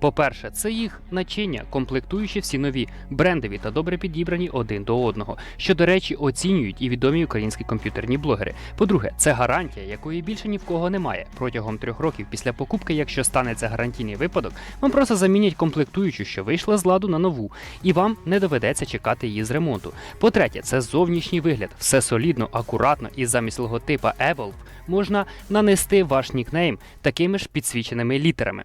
По-перше, це їх начиння, комплектуючі всі нові, брендові та добре підібрані один до одного, що, до речі, оцінюють і відомі українські комп'ютерні блогери. По-друге, це гарантія, якої більше ні в кого немає. Протягом трьох років після покупки, якщо станеться гарантійний випадок, вам просто замінять комплектуючу, що вийшла з ладу на нову, і вам не доведеться чекати її з ремонту. По-третє, це зовнішній вигляд, все солідно, акуратно, і замість логотипа Evolve можна нанести ваш нікнейм такими ж підсвіченими літерами.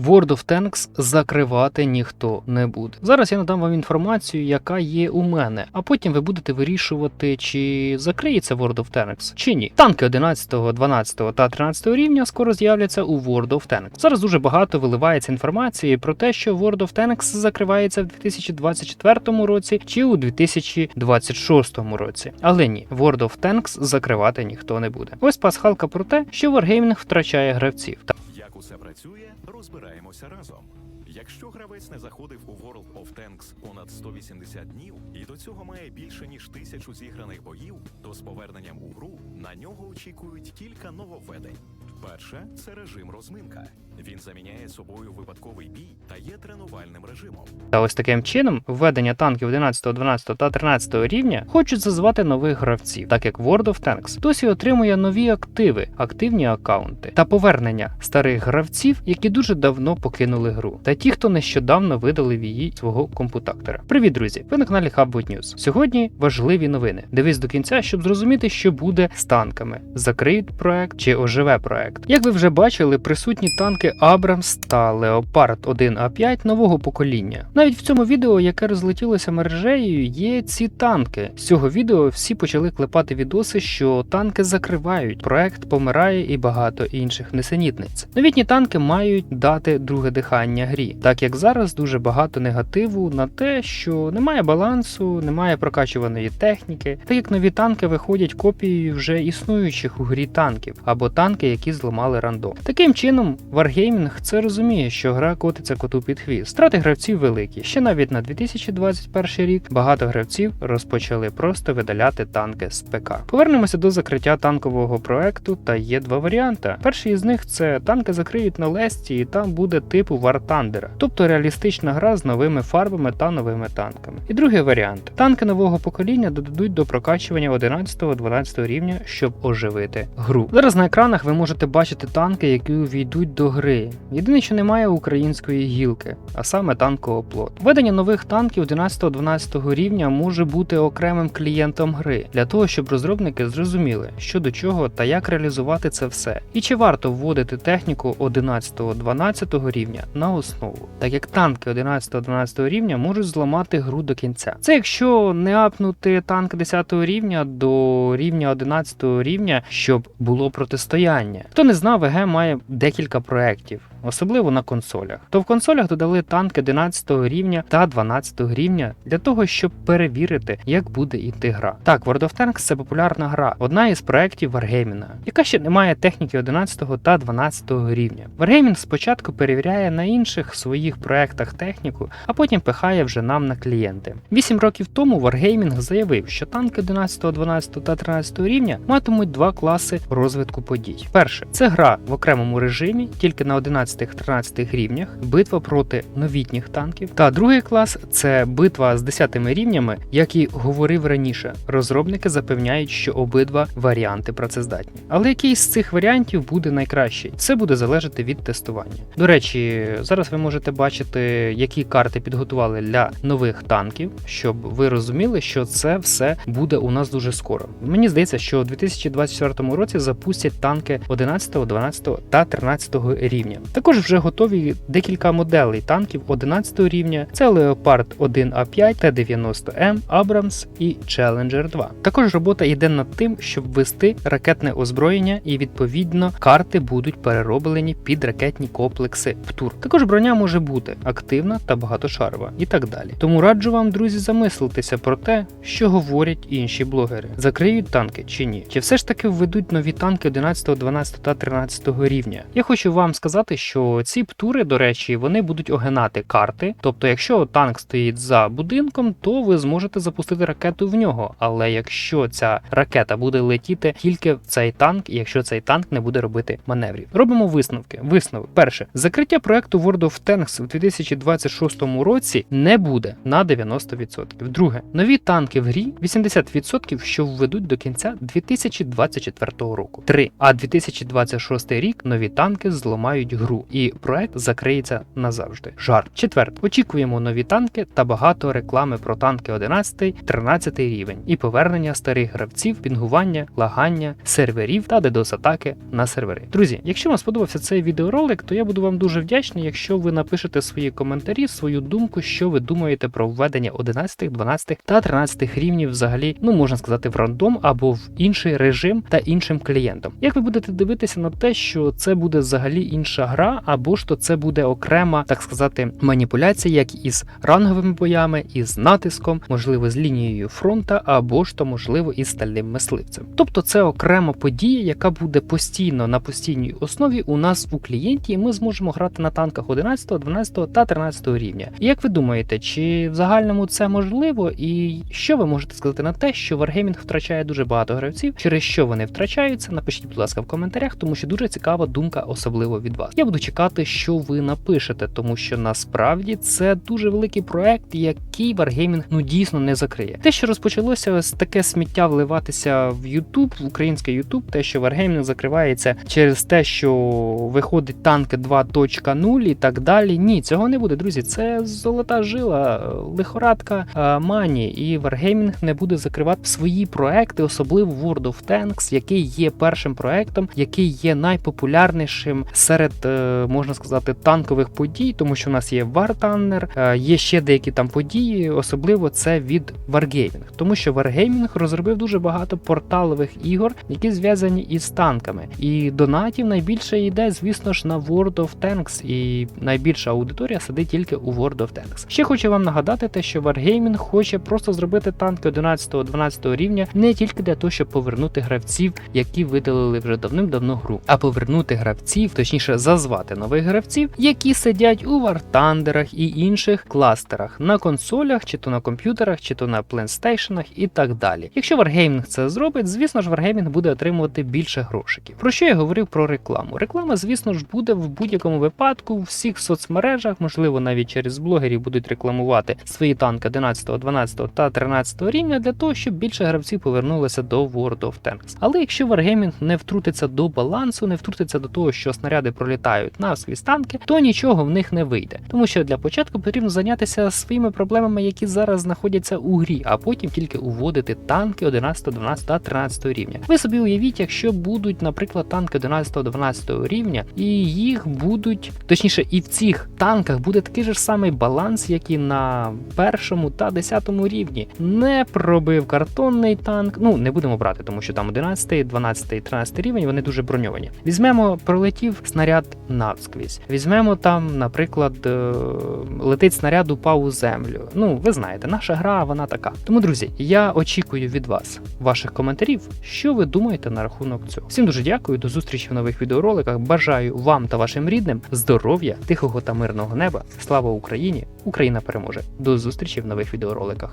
World of Tanks закривати ніхто не буде. Зараз я надам вам інформацію, яка є у мене, а потім ви будете вирішувати, чи закриється World of Tanks, чи ні. Танки 11, 12 та 13 рівня скоро з'являться у World of Tanks. Зараз дуже багато виливається інформації про те, що World of Tanks закривається в 2024 році чи у 2026 році. Але ні, World of Tanks закривати ніхто не буде. Ось пасхалка про те, що Wargaming втрачає гравців. Усе працює, розбираємося разом. Якщо гравець не заходив у World of Tanks понад 180 днів і до цього має більше ніж тисячу зіграних боїв, то з поверненням у гру на нього очікують кілька нововведень. Перше це режим розминка. Він заміняє собою випадковий бій та є тренувальним режимом. Та ось таким чином введення танків 11, 12 та 13 рівня хочуть зазвати нових гравців, так як World of Tanks досі отримує нові активи, активні акаунти та повернення старих гравців, які дуже давно покинули гру, та ті, хто нещодавно видалив її свого компутактора. Привіт, друзі! Ви на каналі Hubwood News. Сьогодні важливі новини. Дивись до кінця, щоб зрозуміти, що буде з танками: закриють проект чи оживе проект. Як ви вже бачили, присутні танки Abrams та Leopard 1A5 нового покоління. Навіть в цьому відео, яке розлетілося мережею, є ці танки. З цього відео всі почали клепати відоси, що танки закривають, проект помирає і багато інших несенітниць. Новітні танки мають дати друге дихання грі, так як зараз дуже багато негативу на те, що немає балансу, немає прокачуваної техніки, так як нові танки виходять копією вже існуючих у грі танків або танки, які зламали рандом. Таким чином, Wargaming це розуміє, що гра котиться коту під хвіст. Страти гравців великі. Ще навіть на 2021 рік багато гравців розпочали просто видаляти танки з ПК. Повернемося до закриття танкового проекту, та є два варіанти. Перший із них це танки закриють на Лесті, і там буде типу War Thunder, тобто реалістична гра з новими фарбами та новими танками. І другий варіант: танки нового покоління додадуть до прокачування 11-12 рівня, щоб оживити гру. Зараз на екранах ви можете бачити танки, які увійдуть до гри. Єдине, що немає української гілки, а саме танкооплот. Введення нових танків 11-12 рівня може бути окремим клієнтом гри для того, щоб розробники зрозуміли, що до чого та як реалізувати це все, і чи варто вводити техніку 11-12 рівня на основу, так як танки 11-12 рівня можуть зламати гру до кінця. Це якщо не апнути танк 10 рівня до рівня 11 рівня, щоб було протистояння. Хто не знав, ЕГЕ має декілька проєктів. Особливо на консолях, то в консолях додали танки 11 рівня та 12 рівня для того, щоб перевірити, як буде йти гра. Так, World of Tanks це популярна гра, одна із проєктів Wargaming, яка ще не має техніки 11 та 12 рівня. Wargaming спочатку перевіряє на інших своїх проєктах техніку, а потім пихає вже нам на клієнти. Вісім років тому Wargaming заявив, що танки 11, 12 та 13 рівня матимуть два класи розвитку подій. Перше це гра в окремому режимі, тільки на 11-13 рівнях, битва проти новітніх танків. Та другий клас це битва з 10 рівнями, як і говорив раніше. Розробники запевняють, що обидва варіанти працездатні. Але який з цих варіантів буде найкращий? Це буде залежати від тестування. До речі, зараз ви можете бачити, які карти підготували для нових танків, щоб ви розуміли, що це все буде у нас дуже скоро. Мені здається, що у 2024 році запустять танки 11, 12 та 13 рівня. Також вже готові декілька моделей танків 11 рівня. Це Leopard 1A5, Т-90М, Abrams і Challenger 2. Також робота йде над тим, щоб ввести ракетне озброєння, і відповідно карти будуть перероблені під ракетні комплекси ПТУР. Також броня може бути активна та багатошарова і так далі. Тому раджу вам, друзі, замислитися про те, що говорять інші блогери: закриють танки чи ні, чи все ж таки введуть нові танки 11, 12 та 13 рівня. Я хочу вам сказати, що що ці птури, до речі, вони будуть огинати карти. Тобто, якщо танк стоїть за будинком, то ви зможете запустити ракету в нього. Але якщо ця ракета буде летіти тільки в цей танк, якщо цей танк не буде робити маневрів, робимо висновки. Висновок перше закриття проекту World of Tanks у 2026 році не буде на 90%. Друге, нові танки в грі 80% що введуть до кінця 2024 року. 3. А 2026 рік нові танки зламають гру, і проект закриється назавжди. Жарт. Четверте, очікуємо нові танки та багато реклами про танки 11, 13 рівень і повернення старих гравців, пінгування, лагання, серверів та DDoS атаки на сервери. Друзі, якщо вам сподобався цей відеоролик, то я буду вам дуже вдячний, якщо ви напишете свої коментарі, свою думку, що ви думаєте про введення 11, 12 та 13 рівнів взагалі, ну можна сказати, в рандом або в інший режим та іншим клієнтам. Як ви будете дивитися на те, що це буде взагалі інша гра, або ж то це буде окрема, так сказати, маніпуляція, як із ранговими боями, із натиском, можливо, з лінією фронта, або ж то можливо із стальним мисливцем. Тобто це окрема подія, яка буде постійно на постійній основі у нас у клієнті, і ми зможемо грати на танках 11, 12 та 13 рівня. І як ви думаєте, чи в загальному це можливо? І що ви можете сказати на те, що Wargaming втрачає дуже багато гравців, через що вони втрачаються? Напишіть, будь ласка, в коментарях, тому що дуже цікава думка, особливо від вас. Я буду чекати, що ви напишете, тому що насправді це дуже великий проект, який Wargaming ну дійсно не закриє. Те, що розпочалося ось таке сміття вливатися в YouTube, в український YouTube, те, що Wargaming закривається через те, що виходить танки 2.0 і так далі. Ні, цього не буде, друзі. Це золота жила, лихорадка е, мані, і Wargaming не буде закривати свої проекти, особливо World of Tanks, який є першим проектом, який є найпопулярнішим серед, е, можна сказати, танкових подій, тому що у нас є е, є ще деякі там події, особливо це від Wargaming, тому що Wargaming розробив дуже багато порталових ігор, які зв'язані із танками. І донатів найбільше йде, звісно ж, на World of Tanks, і найбільша аудиторія сидить тільки у World of Tanks. Ще хочу вам нагадати те, що Wargaming хоче просто зробити танки 11-12 рівня не тільки для того, щоб повернути гравців, які видалили вже давним-давно гру, а повернути гравців, точніше, зазвати нових гравців, які сидять у вартандерах і інших кластерах на консолях, чи то на комп'ютерах, чи то на плейстейшенах і так далі. Якщо Wargaming це зробить, звісно ж, Wargaming буде отримувати більше грошиків. Про що я говорив про рекламу? Реклама, звісно ж, буде в будь-якому випадку в всіх соцмережах, можливо, навіть через блогерів будуть рекламувати свої танки 11, 12 та 13 рівня для того, щоб більше гравців повернулися до World of Tanks. Але якщо Wargaming не втрутиться до балансу, не втрутиться до того, що снаряди пролітають на скрізь танки, то нічого в них не вийде. Тому що для початку потрібно зайнятися своїми проблемами, які зараз знаходяться у грі, а потім тільки уводити танки 11, 12 та 13 рівня. Ви собі уявіть, якщо будуть, наприклад, танки 11, 12 рівня, і їх будуть, точніше, і в цих танках буде такий же самий баланс, як і на першому та 10 рівні. Не пробив картонний танк. Ну не будемо брати, тому що там 11, 12, 13 рівень вони дуже броньовані. Візьмемо, пролетів снаряд навскрізь. Візьмемо там, наприклад, е, летить снаряд упав у землю. Ну, ви знаєте, наша гра вона така. Тому, друзі, я очікую від вас ваших коментарів, що ви думаєте на рахунок цього. Всім дуже дякую, до зустрічі в нових відеороликах. Бажаю вам та вашим рідним здоров'я, тихого та мирного неба. Слава Україні! Україна переможе! До зустрічі в нових відеороликах.